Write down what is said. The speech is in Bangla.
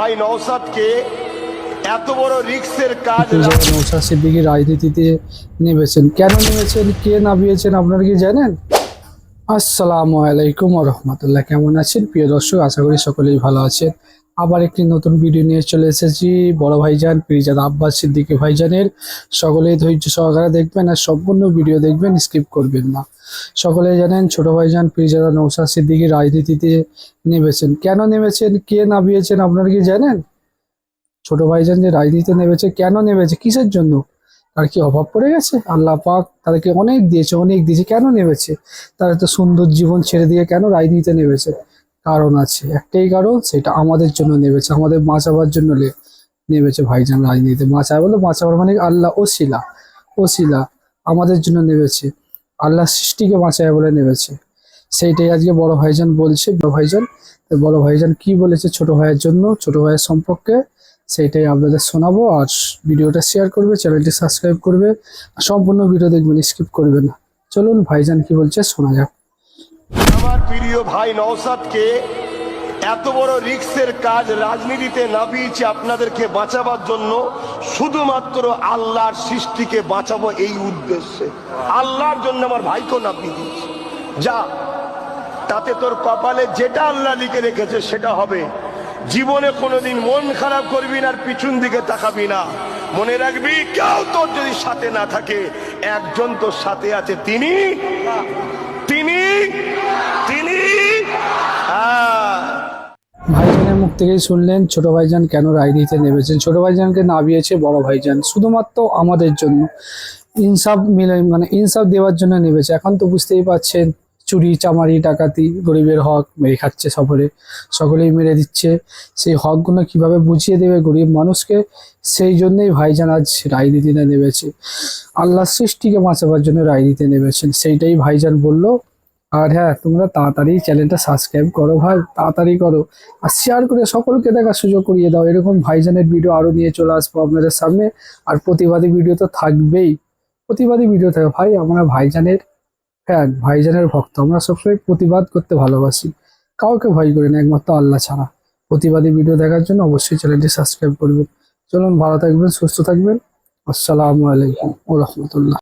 ভাই নওসাদকে এত বড় রিক্সের কাজ নৌসাদ সিদ্দিকী রাজনীতিতে নেমেছেন। কেন নেমেছেন? কে নামিয়েছেন? আপনারা কি জানেন? আসসালামু আলাইকুম রহমতুল্লাহ। কেমন আছেন? প্রিয় দর্শক আশা করি সকলেই ভালো আছেন। আবার একটি নতুন ভিডিও নিয়ে চলে এসেছি। বড় ভাইজান পিরিজাদ আব্বাস সিদ্দিকী ভাইজানের। সকলেই ধৈর্য সহকারে দেখবেন আর সম্পূর্ণ ভিডিও দেখবেন স্কিপ করবেন না। সকলেই জানেন ছোট ভাইজান পিরিজাদা নৌসাদ সিদ্দিকী রাজনীতিতে নেমেছেন। কেন নেমেছেন? কে নামিয়েছেন? আপনারা কি জানেন? ছোট ভাইজান যে রাজনীতিতে নেমেছে, কেন নেমেছে? কিসের জন্য? তার কি অভাব পড়ে গেছে? আল্লাহ পাক তাদেরকে অনেক দিয়েছে অনেক দিয়েছে। কেন নেমেছে? তারা তো সুন্দর জীবন ছেড়ে দিয়ে কেন রাজনীতিতে নেমেছে? কারণ আছে। একটাই কারণ, সেটা আমাদের জন্য নেমেছে, আমাদের বাঁচাবার জন্য নেমেছে ভাইজান রাজনীতিতে। বাঁচায় বলে বাঁচাবার মানে আল্লাহ ও শিলা ও শিলা আমাদের জন্য নেমেছে। আল্লাহ সৃষ্টিকে বাঁচায় বলে নেমেছে। সেইটাই আজকে বড় ভাইজান বলছে, বড় ভাইজান। বড় ভাইজান কি বলেছে ছোট ভাইয়ের জন্য, ছোট ভাইয়ের সম্পর্কে, সেইটাই আপনাদের শোনাবো। আর ভিডিওটা শেয়ার করবে, চ্যানেলটি সাবস্ক্রাইব করবে। সম্পূর্ণ ভিডিও দেখবেন, স্কিপ করবে না। চলুন ভাইজান কি বলছে শোনা যাক। আমার প্রিয় ভাই নওসাদকে এত বড় রিক্সের কাজ রাজনীতিতে নামিয়েছে আপনাদেরকে বাঁচাবার জন্য, শুধুমাত্র আল্লাহর সৃষ্টিকে বাঁচাবো এই উদ্দেশ্যে। আল্লাহর জন্য আমার ভাইকেও নামিয়ে দিয়েছে। যা, তাতে তোর কপালে যেটা আল্লাহ লিখে রেখেছে সেটা হবে, জীবনে কোনোদিন মন খারাপ করবি না আর পিছন দিকে তাকাবি না। মনে রাখবি, কেউ তোর যদি সাথে না থাকে, একজন তোর সাথে আছে, তিনি তিনি তিনি ভাইজানের মুখ থেকেই শুনলেন, ছোট ভাইজান কেন রাজনীতিতে নেমেছেন? ছোট ভাইজানকে নামিয়েছে বড় ভাইজান, শুধুমাত্র আমাদের জন্য। ইনসাফ মিলে মানে ইনসাফ দেওয়ার জন্য নেমেছে। এখন তো বুঝতেই পারছেন চুরি, চামারি, ডাকাতি, গরিবের হক, মেরে খাচ্ছে সফরে সকলেই মেরে দিচ্ছে। সেই হকগুলো কীভাবে বুঝিয়ে দেবে গরিব মানুষকে? সেই জন্যই ভাইজান আজ রাজনীতিতে নেমেছে। আল্লাহ সৃষ্টিকে বাঁচাবার জন্য রাজনীতিতে নেমেছেন। সেইটাই ভাইজান বলল আর হ্যাঁ তোমরা তাড়াতাড়ি চ্যানেলটা সাবস্ক্রাইব করো ভাই, তাড়াতাড়ি করো। আর শেয়ার করে সকলকে দেখার সুযোগ করিয়ে দাও। এরকম ভাইজানের ভিডিও আরও নিয়ে চলে আসব আপনাদের সামনে। আর প্রতিবাদী ভিডিও তো থাকবেই। প্রতিবাদী ভিডিও থাকে। ভাই, আমরা ভাইজানের ফ্যান ভাইজানের ভক্ত। আমরা সবসময় প্রতিবাদ করতে ভালোবাসি। কাউকে ভয় করি না, একমাত্র আল্লাহ ছাড়া। প্রতিবাদী ভিডিও দেখার জন্য অবশ্যই চ্যানেলটি সাবস্ক্রাইব করবেন। চলুন, ভালো থাকবেন, সুস্থ থাকবেন। আসসালামু আলাইকুম ও রহমতুল্লাহ।